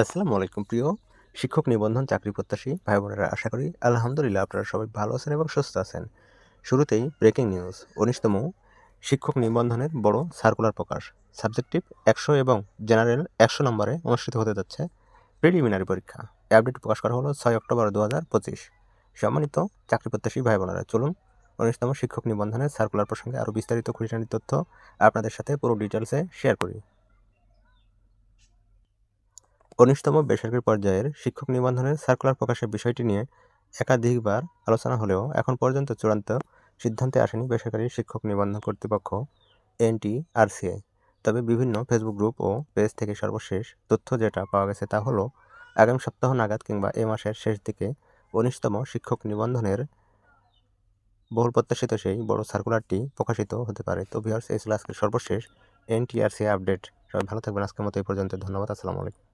আসসালামু আলাইকুম, প্রিয় শিক্ষক নিবন্ধন চাকরি প্রত্যাশী ভাই বোনেরা আশা করি আলহামদুলিল্লাহ আপনারা সবাই ভালো আছেন এবং সুস্থ আছেন। শুরুতেই ব্রেকিং নিউজ উনিশতম শিক্ষক নিবন্ধনের বড় সার্কুলার প্রকাশ। সাবজেক্টিভ একশো এবং জেনারেল একশো নম্বরে অনুষ্ঠিত হতে যাচ্ছে প্রিলিমিনারি পরীক্ষা। আপডেট প্রকাশ করা হলো ছয় অক্টোবর দু হাজার পঁচিশ। সম্মানিত চাকরি প্রত্যাশী ভাই বোনেরা চলুন উনিশতম শিক্ষক নিবন্ধনের সার্কুলার প্রসঙ্গে আরও বিস্তারিত খুঁটিনাটি তথ্য আপনাদের সাথে পুরো ডিটেলসে শেয়ার করি। উনিশতম বেসরকারি পর্যায়ের শিক্ষক নিবন্ধনের সার্কুলার প্রকাশের বিষয়টি নিয়ে একাধিকবার আলোচনা হলেও এখন পর্যন্ত চূড়ান্ত সিদ্ধান্তে আসেনি বেসরকারি শিক্ষক নিবন্ধন কর্তৃপক্ষ, এনটিআরসিআই। তবে বিভিন্ন ফেসবুক গ্রুপ ও পেজ থেকে সর্বশেষ তথ্য যেটা পাওয়া গেছে তা হলো, আগামী সপ্তাহ নাগাদ কিংবা এ মাসের শেষ দিকে উনিশতম শিক্ষক নিবন্ধনের বহুল প্রত্যাশিত সেই বড় সার্কুলারটি প্রকাশিত হতে পারে। তো ভিউয়ার্স এই ছিল সর্বশেষ এনটিআরসি আপডেট সবাই ভালো থাকবেন। আজকের মতো এই পর্যন্ত। ধন্যবাদ। আসসালামু আলাইকুম।